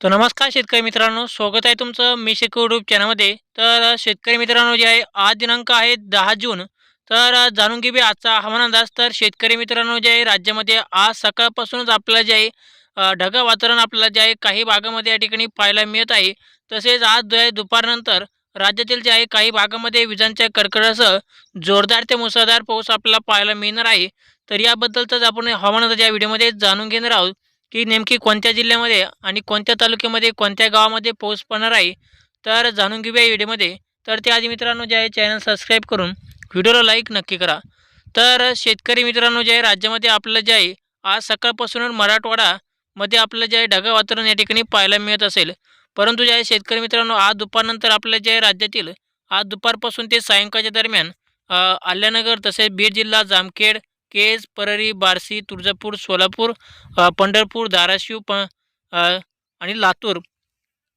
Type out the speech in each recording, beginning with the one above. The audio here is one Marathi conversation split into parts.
तर नमस्कार शेतकरी मित्रांनो स्वागत आहे तुमचं मी शेतकरी युट्यूब चॅनलमध्ये. तर शेतकरी मित्रांनो जे आहे आज दिनांक आहे दहा जून. तर जाणून घेऊया आजचा हवामान अंदाज. तर शेतकरी मित्रांनो जे आहे राज्यामध्ये आज सकाळपासूनच आपल्याला जे आहे ढग वातावरण आपल्याला जे आहे काही भागामध्ये या ठिकाणी पाहायला मिळत आहे. तसेच आज जो आहे दुपारनंतर राज्यातील जे आहे काही भागामध्ये विजांच्या कडकडासह जोरदार ते मुसळधार पाऊस आपल्याला पाहायला मिळणार आहे. तर याबद्दलच आपण हवामान या व्हिडिओमध्ये जाणून घेणार आहोत. की नेमकी कोणत्या जिल्ह्यामध्ये आणि कोणत्या तालुक्यामध्ये कोणत्या गावामध्ये पाऊस पडणार आहे तर जाणून घेऊया व्हिडिओमध्ये. तर त्याआधी मित्रांनो जे आहे चॅनल सबस्क्राईब करून व्हिडिओला लाईक नक्की करा. तर शेतकरी मित्रांनो जे आहे राज्यामध्ये आपलं जे आहे आज सकाळपासूनच मराठवाडामध्ये आपलं जे आहे ढगाळ वातावरण या ठिकाणी पाहायला मिळत असेल. परंतु जे आहे शेतकरी मित्रांनो आज दुपारनंतर आपलं जे आहे राज्यातील आज दुपारपासून ते सायंकाळच्या दरम्यान अल्यानगर आल्यानगर तसेच बीड जिल्हा जामखेड केज परळी बार्शी तुळजापूर सोलापूर पंढरपूर धाराशिव प आणि लातूर.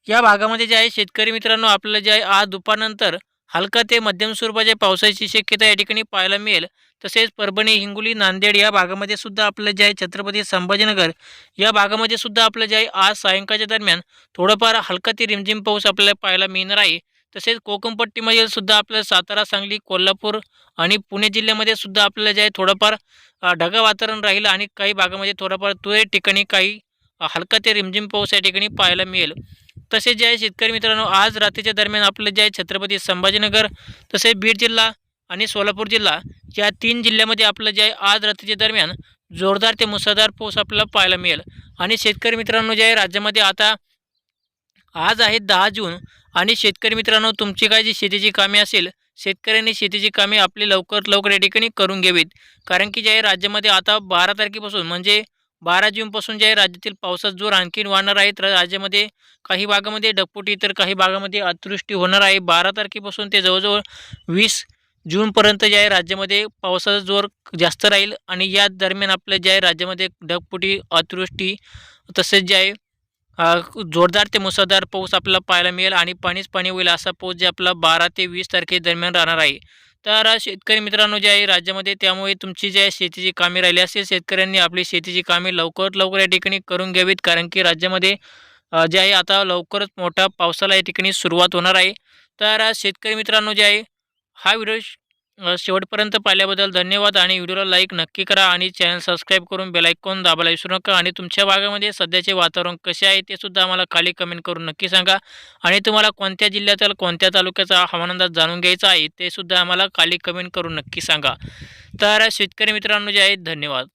या भागामध्ये जे आहे शेतकरी मित्रांनो आपल्याला जे आहे आज दुपारनंतर हलका ते मध्यम स्वरूपाच्या पावसाची शक्यता या ठिकाणी पाहायला मिळेल. तसेच परभणी हिंगोली नांदेड या भागामध्ये सुद्धा आपलं जे आहे छत्रपती संभाजीनगर या भागामध्ये सुद्धा आपलं जे आहे आज सायंकाळच्या दरम्यान थोडंफार हलका ते रिमझिम पाऊस आपल्याला पाहायला मिळणार आहे. तसेच कोकणपट्टीमध्ये सुद्धा आपलं सातारा सांगली कोल्हापूर आणि पुणे जिल्ह्यामध्ये सुद्धा आपल्याला जे आहे थोडंफार अ, वातावरण राहील आणि काही भागामध्ये थोडाफार तुरे ठिकाणी काही हलका ते रिमझिम पाऊस या ठिकाणी पाहायला मिळेल. तसेच जे आहे शेतकरी मित्रांनो आज रात्रीच्या दरम्यान आपलं जे आहे छत्रपती संभाजीनगर तसेच बीड जिल्हा आणि सोलापूर जिल्हा या तीन जिल्ह्यामध्ये आपलं जे आहे आज रात्रीच्या दरम्यान जोरदार ते मुसळधार पाऊस आपल्याला पाहायला मिळेल. आणि शेतकरी मित्रांनो जे आहे राज्यामध्ये आता आज आहे दहा जून आणि शेतकरी मित्रांनो तुमची काय जी शेतीची कामे असेल शेतकऱ्यांनी शेतीची कामे आपली लवकर लवकर या ठिकाणी करून घ्यावीत. कारण की जे आहे राज्यामध्ये आता बारा तारखेपासून म्हणजे बारा जूनपासून जे आहे राज्यातील पावसाचा जोर आणखीन वाढणार आहे. तर राज्यामध्ये काही भागामध्ये ढगफुटी तर काही भागामध्ये अतिवृष्टी होणार आहे. बारा तारखेपासून ते जवळजवळ वीस जूनपर्यंत जे आहे राज्यामध्ये पावसाचा जोर जास्त राहील. आणि या दरम्यान आपल्या जे आहे राज्यामध्ये ढगपुटी अतिवृष्टी तसेच जे आहे जोरदार ते मुसळधार पाऊस आपल्याला पाहायला मिळेल आणि पाणीच पाणी होईल असा पाऊस जे आपला बारा ते वीस तारखे दरम्यान राहणार आहे. तर शेतकरी मित्रांनो जे आहे राज्यामध्ये त्यामुळे तुमची जे आहे शेतीची कामे राहिली असेल शेतकऱ्यांनी आपली शेतीची कामे लवकरात लवकर या ठिकाणी करून घ्यावीत. कारण की राज्यामध्ये जे आहे आता लवकरच मोठ्या पावसाला या ठिकाणी सुरुवात होणार आहे. तर शेतकरी मित्रांनो जे आहे हा व्हिडिओ शेवटपर्यंत पाहिल्याबद्दल धन्यवाद आणि व्हिडिओला लाईक नक्की करा आणि चॅनल सबस्क्राईब करून बेलायकॉन दाबायला विसरू नका आणि तुमच्या भागामध्ये सध्याचे वातावरण कसे आहे ते सुद्धा आम्हाला खाली कमेंट करून नक्की सांगा. आणि तुम्हाला कोणत्या जिल्ह्यातील कोणत्या तालुक्याचा हवामान अंदाज जाणून घ्यायचा आहे ते सुद्धा आम्हाला खाली कमेंट करून नक्की सांगा. तर शेतकरी मित्रांनो जे आहेत धन्यवाद.